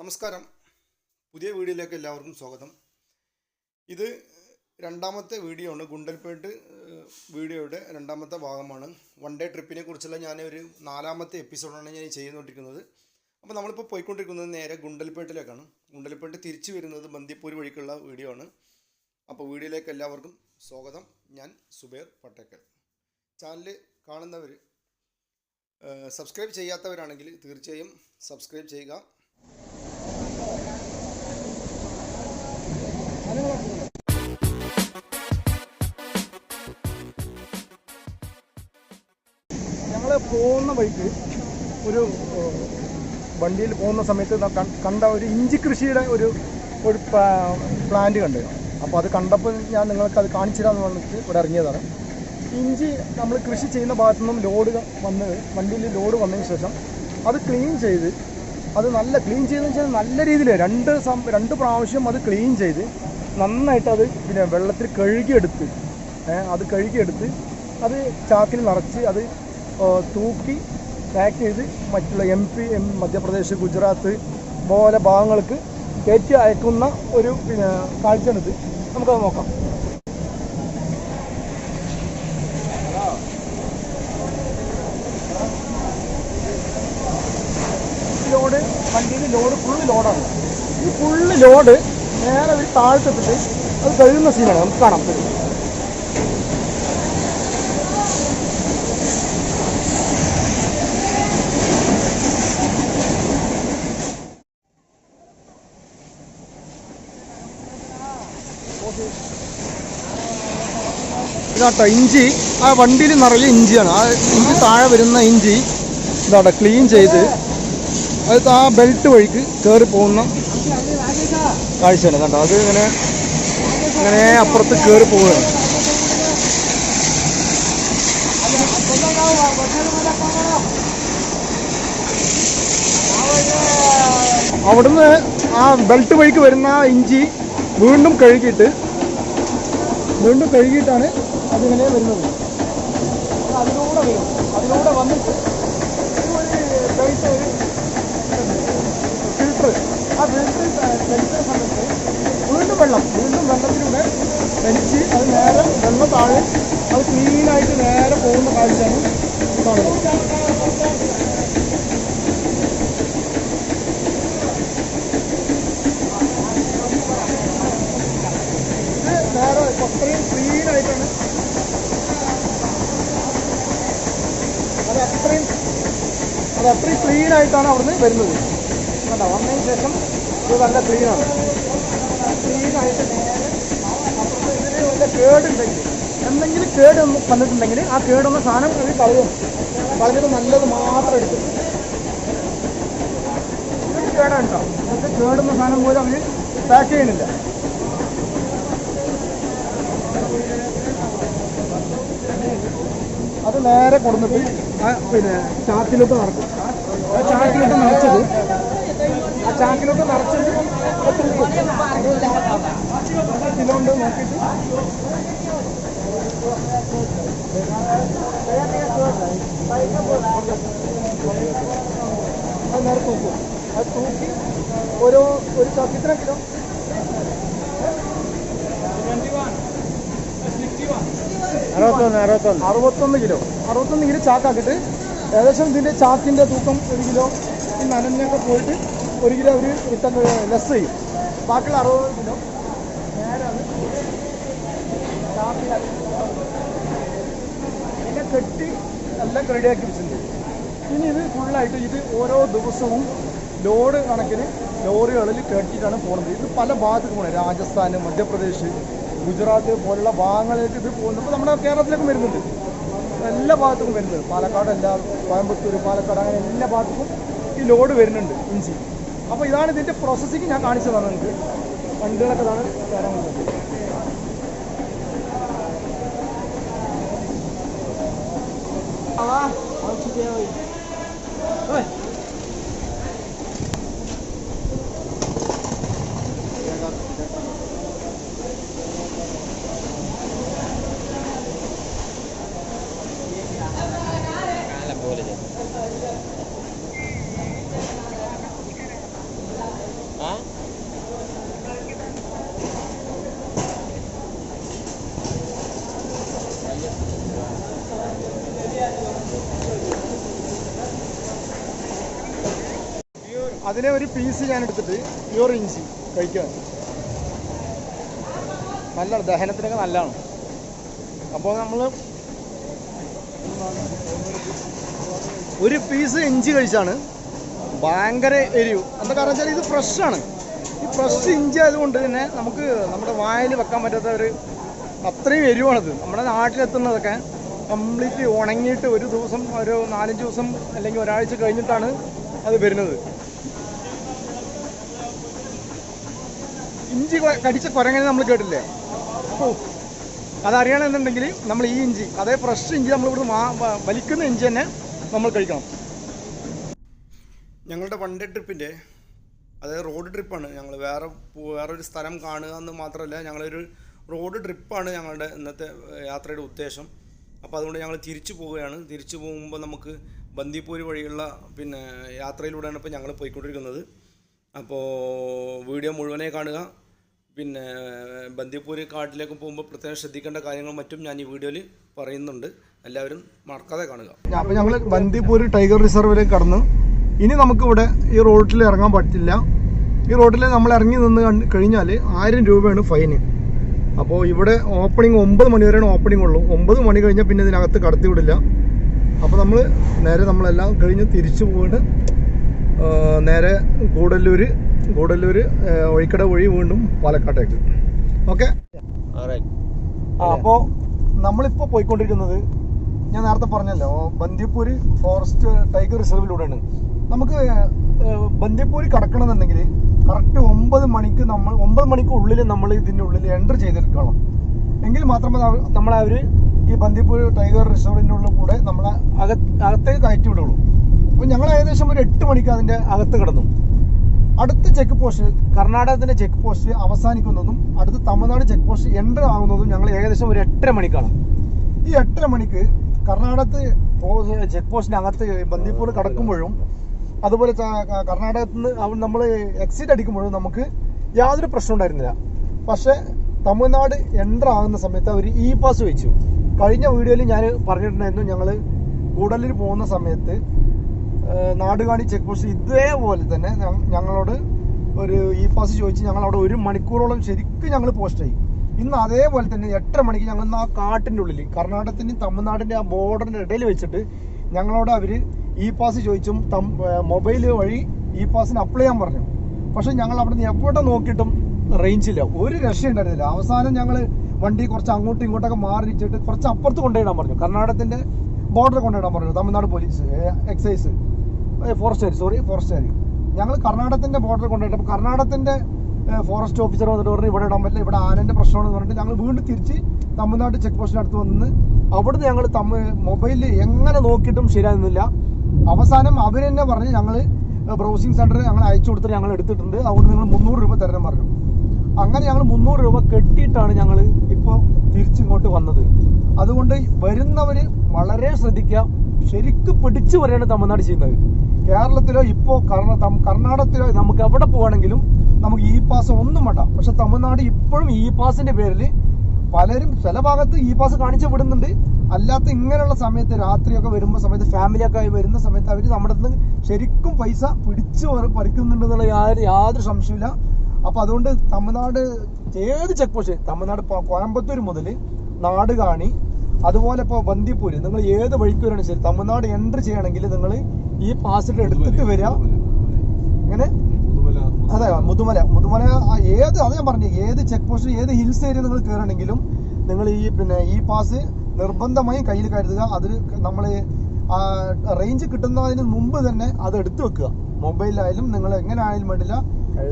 നമസ്കാരം. പുതിയ വീഡിയോയിലേക്ക് എല്ലാവർക്കും സ്വാഗതം. ഇത് രണ്ടാമത്തെ വീഡിയോ ആണ്. ഗുണ്ടൽപേട്ട് വീഡിയോയുടെ രണ്ടാമത്തെ ഭാഗമാണ്. വൺ ഡേ ട്രിപ്പിനെ കുറിച്ചുള്ള ഞാൻ ഒരു നാലാമത്തെ എപ്പിസോഡാണ് ഞാൻ ചെയ്തുകൊണ്ടിരിക്കുന്നത്. അപ്പോൾ നമ്മളിപ്പോൾ പോയിക്കൊണ്ടിരിക്കുന്നത് നേരെ ഗുണ്ടൽപേട്ടിലേക്കാണ്. ഗുണ്ടൽപേട്ട് തിരിച്ചു വരുന്നത് ബന്ദിപ്പൂർ വഴിക്കുള്ള വീഡിയോ ആണ്. അപ്പോൾ വീഡിയോയിലേക്ക് എല്ലാവർക്കും സ്വാഗതം. ഞാൻ സുബേർ പട്ടേക്കൽ. ചാനൽ കാണുന്നവർ സബ്സ്ക്രൈബ് ചെയ്യാത്തവരാണെങ്കിൽ തീർച്ചയായും സബ്സ്ക്രൈബ് ചെയ്യുക. ഞങ്ങൾ പോകുന്ന വഴിക്ക് ഒരു വണ്ടിയിൽ പോകുന്ന സമയത്ത് കണ്ട ഒരു ഇഞ്ചി കൃഷിയുടെ ഒരു ഒരു പ്ലാന്റ് കണ്ടു. അപ്പോൾ അത് കണ്ടപ്പോൾ ഞാൻ നിങ്ങൾക്ക് അത് കാണിച്ചു പറഞ്ഞിട്ട് ഇവിടെ ഇറങ്ങിയതാണ്. ഇഞ്ചി നമ്മൾ കൃഷി ചെയ്യുന്ന ഭാഗത്തു നിന്നും ലോഡ് വന്ന് വണ്ടിയിൽ ലോഡ് വന്നതിന് ശേഷം അത് ക്ലീൻ ചെയ്ത് അത് നല്ല ക്ലീൻ ചെയ്തെന്ന് വെച്ചാൽ നല്ല രീതിയിൽ രണ്ട് രണ്ട് പ്രാവശ്യം അത് ക്ലീൻ ചെയ്ത് നന്നായിട്ട് അത് പിന്നെ വെള്ളത്തിൽ കഴുകിയെടുത്ത് അത് കഴുകിയെടുത്ത് അത് ചാക്കിൽ നിറച്ച് അത് തൂക്കി പാക്ക് ചെയ്ത് മറ്റുള്ള M P M Madhya Pradesh Gujarat പോലെ ഭാഗങ്ങൾക്ക് കയറ്റി അയക്കുന്ന ഒരു പിന്നെ കാഴ്ചയാണിത്. നമുക്കത് നോക്കാം. ലോഡ് വണ്ടിയിൽ ലോഡ് ഫുള്ള് ലോഡാണ്. ഈ ഫുള്ള് ലോഡ് നേരെ ഒരു താഴ്ത്തിട്ട് അത് കഴിയുന്ന സീനാണ്. നമുക്ക് കാണാം. ഇതാട്ടോ ഇഞ്ചി. ആ വണ്ടിയിൽ നിറയെ ഇഞ്ചിയാണ്. ആ ഇഞ്ചി താഴെ വരുന്ന ഇഞ്ചി ഇതാട്ടോ ക്ലീൻ ചെയ്ത് അത് ആ ബെൽറ്റ് വഴിക്ക് കയറി പോകുന്ന കാഴ്ചയാണ് കണ്ടോ. അത് ഇങ്ങനെ ഇങ്ങനെ അപ്പുറത്ത് കയറി പോവുകയാണ്. അവിടുന്ന് ആ ബെൽറ്റ് വഴിക്ക് വരുന്ന ഇഞ്ചി വീണ്ടും കഴുകിയിട്ട് വീണ്ടും കഴുകിയിട്ടാണ് അതിങ്ങനെ വരുന്നത്. അത് അതിലൂടെ വരും. അതിലൂടെ വന്നിട്ട് ഫിൽട്ടർ ആ ഫിൽട്ടർ ഫിൽട്ടർ സമയത്ത് വീണ്ടും വെള്ളം വീണ്ടും വെള്ളത്തിലൂടെ വലിച്ച് അത് നേരെ വെള്ളം താഴെ അത് ക്ലീനായിട്ട് നേരെ പോകുന്ന കാഴ്ചയാണ് കാണുന്നത്. അത് അത്രയും ക്ലീൻ ആയിട്ടാണ് അവിടുന്ന് വരുന്നത്. കണ്ടോ? വന്നതിന് ശേഷം ഇത് നല്ല ക്ലീനാണ് ക്ലീനായിട്ട് ഇതിന് വല്ല കേടുണ്ടെങ്കിൽ എന്തെങ്കിലും കേട് വന്നിട്ടുണ്ടെങ്കിൽ ആ കേടുന്ന സാധനം അവർ കളയും. കളഞ്ഞിട്ട് നല്ലത് മാത്രം എടുക്കും. ഇതൊക്കെ കേടാണ് കേട്ടോ. കേടുന്ന സാധനം പോലും അവർ പാക്ക് ചെയ്യുന്നില്ല. അത് നേരെ കൊടുത്തിട്ട് പിന്നെ ചാക്കിലോട്ട് നടക്കും. ആ നിറച്ചത് ആ നിറച്ചിട്ട് നിറച്ചത് എത്ര കിലോ ഉണ്ട് നോക്കിയിട്ട്. അത് നേരെ തൂക്കും. അത് തൂക്കി ഓരോ ഒരു ഇത്ര കിലോ? അറുപത്തൊന്ന് അറുപത്തൊന്ന്. അറുപത്തൊന്ന് കിലോ. അറുപത്തൊന്ന് കിലോ ചാക്കാക്കിയിട്ട് ഏകദേശം ഇതിന്റെ ചാക്കിന്റെ തൂക്കം ഒരു കിലോ ഈ നനഞ്ഞൊക്കെ പോയിട്ട് ഒരു കിലോ അവർ റിട്ടേൺ ലെസ് ചെയ്യും. ബാക്കിയുള്ള അറുപത് കിലോ. നേരെ അത് കെട്ടി എല്ലാം റെഡിയാക്കി വെച്ചിട്ടുണ്ട്. ഇനി ഇത് ഫുള്ളായിട്ട് ഇത് ഓരോ ദിവസവും ലോഡ് കണക്കിന് ലോറികളിൽ കെട്ടിയിട്ടാണ് പോകുന്നത്. ഇത് പല ഭാഗത്തേക്ക് പോകണം രാജസ്ഥാൻ മധ്യപ്രദേശ് ഗുജറാത്ത് പോലുള്ള ഭാഗങ്ങളിലേക്ക് ഇത് പോകുന്നത്. ഇപ്പോൾ നമ്മുടെ കേരളത്തിലേക്കും വരുന്നുണ്ട്. എല്ലാ ഭാഗത്തും വരുന്നത് പാലക്കാട് എല്ലാ കോയമ്പത്തൂർ പാലക്കാട് അങ്ങനെ എല്ലാ ഭാഗത്തും ഈ ലോഡ് വരുന്നുണ്ട്. ഇഞ്ചി. അപ്പോൾ ഇതാണ് ഇതിന്റെ പ്രോസസ്സിങ് ഞാൻ കാണിച്ചു തന്നെ നിങ്ങൾക്ക് വണ്ടികളൊക്കെ ഇതാണ് തരാൻ പറ്റുന്നത് ആ അതിനെ ഒരു പീസ് ഞാൻ എടുത്തിട്ട് പ്യൂർ ഇഞ്ചി കഴിക്കാൻ. നല്ല ദഹനത്തിനൊക്കെ നല്ലതാണ്. അപ്പോൾ നമ്മൾ ഒരു പീസ് ഇഞ്ചി കഴിച്ചാണ് ഭയങ്കര എരിവ്. എന്താ കാരണം വെച്ചാൽ ഇത് ഫ്രഷാണ് ഈ ഫ്രഷ് ഇഞ്ചി ആയതുകൊണ്ട് തന്നെ നമുക്ക് നമ്മുടെ വായിൽ വെക്കാൻ പറ്റാത്ത ഒരു അത്രയും എരിവാണത്. നമ്മുടെ നാട്ടിലെത്തുന്നതൊക്കെ കംപ്ലീറ്റ് ഉണങ്ങിയിട്ട് ഒരു ദിവസം ഒരു നാലഞ്ച് ദിവസം അല്ലെങ്കിൽ ഒരാഴ്ച കഴിഞ്ഞിട്ടാണ് അത് വരുന്നത്. ഇഞ്ചി കടിച്ച കുരങ്ങനെ നമ്മൾ കേട്ടില്ലേ? അതറിയണമെന്നുണ്ടെങ്കിൽ നമ്മൾ ഈ ഇഞ്ചി അതേ ഫ്രഷ് ഇഞ്ചി നമ്മൾ ഇവിടുന്ന് വലിക്കുന്ന ഇഞ്ചി തന്നെ നമ്മൾ കഴിക്കണം. ഞങ്ങളുടെ ഡേ ട്രിപ്പിന്റെ അതായത് റോഡ് ട്രിപ്പാണ് ഞങ്ങൾ വേറെ വേറൊരു സ്ഥലം കാണുക എന്ന് മാത്രമല്ല ഞങ്ങളൊരു റോഡ് ട്രിപ്പാണ് ഞങ്ങളുടെ ഇന്നത്തെ യാത്രയുടെ ഉദ്ദേശം. അപ്പോൾ അതുകൊണ്ട് ഞങ്ങൾ തിരിച്ചു പോവുകയാണ്. തിരിച്ചു പോകുമ്പോൾ നമുക്ക് ബന്ദിപ്പൂര് വഴിയുള്ള പിന്നെ യാത്രയിലൂടെയാണ് ഇപ്പോൾ ഞങ്ങൾ പോയിക്കൊണ്ടിരിക്കുന്നത്. അപ്പോൾ വീഡിയോ മുഴുവനെ കാണുക. പിന്നെ ബന്ദിപ്പൂര് കാട്ടിലേക്ക് പോകുമ്പോൾ പ്രത്യേകം ശ്രദ്ധിക്കേണ്ട കാര്യങ്ങളും മറ്റും ഞാൻ ഈ വീഡിയോയിൽ പറയുന്നുണ്ട്. എല്ലാവരും മറക്കാതെ കാണുക. അപ്പോൾ ഞങ്ങൾ ബന്ദിപ്പൂര് ടൈഗർ റിസർവിലേക്ക് കടന്നു. ഇനി നമുക്കിവിടെ ഈ റോഡിൽ ഇറങ്ങാൻ പറ്റില്ല. ഈ റോഡിൽ നമ്മൾ ഇറങ്ങി നിന്ന് കഴിഞ്ഞാൽ ആയിരം രൂപയാണ് ഫൈന്. അപ്പോൾ ഇവിടെ ഓപ്പണിംഗ് ഒമ്പത് മണി വരെയാണ് ഓപ്പണിംഗ് ഉള്ളൂ. ഒമ്പത് മണി കഴിഞ്ഞാൽ പിന്നെ ഇതിനകത്ത് കടത്തിവിടില്ല. അപ്പോൾ നമ്മൾ നേരെ നമ്മളെല്ലാം കഴിഞ്ഞ് തിരിച്ചു പോയിട്ട് നേരെ ഗൂഡല്ലൂർ ഗൂഡല്ലൂർ ഒഴിക്കട വഴി വീണ്ടും പാലക്കാട്ടേക്ക്. ഓക്കെ? അപ്പോ അപ്പോൾ നമ്മളിപ്പോൾ പോയിക്കൊണ്ടിരിക്കുന്നത് ഞാൻ നേരത്തെ പറഞ്ഞല്ലോ ബന്ദിപ്പൂര് ഫോറസ്റ്റ് ടൈഗർ റിസർവിലൂടെയാണ് നമുക്ക് ബന്ദിപ്പൂര് കടക്കണമെന്നുണ്ടെങ്കിൽ കറക്റ്റ് ഒമ്പത് മണിക്ക് നമ്മൾ ഒമ്പത് മണിക്ക് ഉള്ളിൽ നമ്മൾ ഇതിന്റെ ഉള്ളിൽ എന്റർ ചെയ്തെടുക്കണം. എങ്കിൽ മാത്രമേ നമ്മളവർ നമ്മളെ അവർ ഈ ബന്ദിപ്പൂർ ടൈഗർ റിസർവിന്റെ ഉള്ളിൽ കൂടെ നമ്മളെ അക അകത്തേക്ക് കയറ്റി വിടുള്ളൂ അപ്പോൾ ഞങ്ങൾ ഏകദേശം ഒരു എട്ട് മണിക്ക് അതിന്റെ അകത്ത് കിടന്നു. അടുത്ത ചെക്ക് പോസ്റ്റ് കർണാടകത്തിന്റെ ചെക്ക് പോസ്റ്റ് അവസാനിക്കുന്നതും അടുത്ത തമിഴ്നാട് ചെക്ക് പോസ്റ്റ് എന്റർ ആകുന്നതും ഞങ്ങൾ ഏകദേശം ഒരു എട്ടര മണിക്കാണ്. ഈ എട്ടര മണിക്ക് കർണാടകത്ത് ചെക്ക് പോസ്റ്റിന് അകത്ത് ബന്ദിപ്പൂർ കടക്കുമ്പോഴും അതുപോലെ കർണാടകത്തിൽ നിന്ന് നമ്മൾ എക്സിറ്റ് അടിക്കുമ്പോഴും നമുക്ക് യാതൊരു പ്രശ്നം ഉണ്ടായിരുന്നില്ല. പക്ഷേ തമിഴ്നാട് എന്റർ ആകുന്ന സമയത്ത് അവർ ഇ പാസ് വെച്ചു. കഴിഞ്ഞ വീഡിയോയിൽ ഞാൻ പറഞ്ഞിട്ടുണ്ടായിരുന്നു ഞങ്ങൾ കൂടലിൽ പോകുന്ന സമയത്ത് നാടുകാണി ചെക്ക് പോസ്റ്റ് ഇതേപോലെ തന്നെ ഞങ്ങളോട് ഒരു ഇ പാസ് ചോദിച്ച് ഞങ്ങൾ അവിടെ ഒരു മണിക്കൂറോളം ശരിക്കും ഞങ്ങൾ പോസ്റ്റ് പോസ്റ്റായി ഇന്ന് അതേപോലെ തന്നെ എട്ടര മണിക്ക് ഞങ്ങൾ ആ കാട്ടിന്റെ ഉള്ളിൽ കർണാടകത്തിന്റെയും തമിഴ്നാടിന്റെ ആ ബോർഡറിന്റെ ഇടയിൽ വെച്ചിട്ട് ഞങ്ങളോട് അവർ ഇ പാസ് ചോദിച്ചും മൊബൈൽ വഴി ഇ പാസിന് അപ്ലൈ ചെയ്യാൻ പറഞ്ഞു. പക്ഷെ ഞങ്ങൾ അവിടെ നിന്ന് എവിടെ നോക്കിയിട്ടും റേഞ്ചില്ല ഒരു രക്ഷയുണ്ടായിരുന്നില്ല അവസാനം ഞങ്ങൾ വണ്ടി കുറച്ച് അങ്ങോട്ടും ഇങ്ങോട്ടൊക്കെ മാറിച്ചിട്ട് കുറച്ച് അപ്പുറത്ത് കൊണ്ടുപോയിടാൻ പറഞ്ഞു. കർണാടകത്തിന്റെ ബോർഡർ കൊണ്ടുപോയിടാൻ പറഞ്ഞു. തമിഴ്നാട് പോലീസ് എക്സൈസ് ഫോറസ്റ്റുകാർ സോറി ഫോറസ്റ്റുകാർ ഞങ്ങൾ കർണാടകത്തിന്റെ ബോർഡർ കൊണ്ടുപോയിട്ട് അപ്പോൾ കർണാടകത്തിന്റെ ഫോറസ്റ്റ് ഓഫീസർ വന്നിട്ട് പറഞ്ഞു ഇവിടെ ഇടാൻ പറ്റില്ല ഇവിടെ ആനന്റെ പ്രശ്നമാണെന്ന് പറഞ്ഞിട്ട് ഞങ്ങൾ വീണ്ടും തിരിച്ച് തമിഴ്നാട് ചെക്ക് പോസ്റ്റിന് അടുത്ത് വന്ന് അവിടുന്ന് ഞങ്ങൾ തമിഴ് മൊബൈലിൽ എങ്ങനെ നോക്കിയിട്ടും ശരിയാകുന്നില്ല. അവസാനം അവർ തന്നെ പറഞ്ഞ് ഞങ്ങൾ ബ്രൗസിംഗ് സെന്ററിൽ ഞങ്ങൾ അയച്ചു കൊടുത്തിട്ട് ഞങ്ങൾ എടുത്തിട്ടുണ്ട്. അതുകൊണ്ട് നിങ്ങൾ മുന്നൂറ് രൂപ തരണം പറഞ്ഞു. അങ്ങനെ ഞങ്ങൾ മുന്നൂറ് രൂപ കെട്ടിയിട്ടാണ് ഞങ്ങൾ ഇപ്പോൾ തിരിച്ചിങ്ങോട്ട് വന്നത്. അതുകൊണ്ട് വരുന്നവർ വളരെ ശ്രദ്ധിക്കുക. ശരിക്കും പിടിച്ചു വരെയാണ് തമിഴ്നാട് ചെയ്യുന്നത്. കേരളത്തിലോ ഇപ്പോ കർണ തം- കർണാടകത്തിലോ നമുക്ക് എവിടെ പോവാണെങ്കിലും നമുക്ക് ഇ പാസ് ഒന്നും വേണ്ട. പക്ഷെ തമിഴ്നാട് ഇപ്പോഴും ഇ പാസിന്റെ പേരിൽ പലരും ചില ഭാഗത്ത് ഇ പാസ് കാണിച്ചു വിടുന്നുണ്ട്. അല്ലാത്ത ഇങ്ങനെയുള്ള സമയത്ത് രാത്രിയൊക്കെ വരുമ്പോൾ സമയത്ത് ഫാമിലിയൊക്കെ ആയി വരുന്ന സമയത്ത് അവർ നമ്മുടെ അടുത്ത് ശരിക്കും പൈസ പിടിച്ചു പറിക്കുന്നുണ്ട് എന്നുള്ള യാതൊരു യാതൊരു സംശയമില്ല അപ്പോൾ അതുകൊണ്ട് തമിഴ്നാട് ഏത് ചെക്ക് പോസ്റ്റ് തമിഴ്നാട് കോയമ്പത്തൂർ മുതൽ നാടുകാണി അതുപോലെ ഇപ്പോൾ ബന്ദിപ്പൂര് നിങ്ങൾ ഏത് വഴിക്ക് വരണം ശരി തമിഴ്നാട് എൻട്രി ചെയ്യണമെങ്കിൽ നിങ്ങൾ ഈ പാസ് എടുത്തിട്ട് വരിക. അങ്ങനെ അതെ മുതുമല. മുതുമല ഏത് അത് ഞാൻ പറഞ്ഞു ഏത് ചെക്ക് പോസ്റ്റ് ഏത് ഹിൽസ് ഏരിയ നിങ്ങൾ കയറണമെങ്കിലും നിങ്ങൾ ഈ പിന്നെ ഈ പാസ് നിർബന്ധമായും കയ്യിൽ കരുതുക. അതിൽ നമ്മൾ റേഞ്ച് കിട്ടുന്നതിന് മുമ്പ് തന്നെ അത് എടുത്തു വെക്കുക. മൊബൈലിലായാലും നിങ്ങൾ എങ്ങനെ ആയാലും വേണ്ടില്ല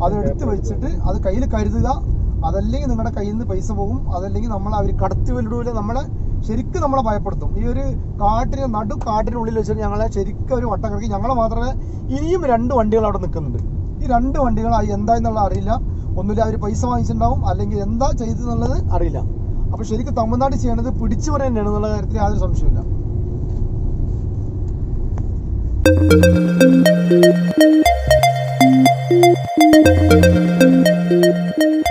അത് എടുത്തു വെച്ചിട്ട് അത് കയ്യിൽ കരുതുക. അതല്ലെങ്കിൽ നിങ്ങളുടെ കയ്യിൽ നിന്ന് പൈസ പോകും. അതല്ലെങ്കിൽ നമ്മൾ അവർ കടത്തി വിടൂല. നമ്മളെ ശരിക്കും നമ്മളെ ഭയപ്പെടുത്തും. ഈ ഒരു കാട്ടിന് നടു കാട്ടിനുള്ളിൽ വെച്ചിട്ട് ഞങ്ങളെ ശരിക്കും ഒരു വട്ടം കറക്കി ഞങ്ങൾ മാത്രമേ ഇനിയും രണ്ട് വണ്ടികൾ അവിടെ നിൽക്കുന്നുണ്ട്. ഈ രണ്ട് വണ്ടികൾ എന്താന്നുള്ള അറിയില്ല. ഒന്നുമില്ല അവർ പൈസ വാങ്ങിച്ചിട്ടുണ്ടാവും. അല്ലെങ്കിൽ എന്താ ചെയ്തെന്നുള്ളത് അറിയില്ല. അപ്പൊ ശരിക്കും തമിഴ്നാട് ചെയ്യണത് പിടിച്ചു പറയാൻ തന്നെയാണ് എന്നുള്ള കാര്യത്തിൽ യാതൊരു സംശയമില്ല Thank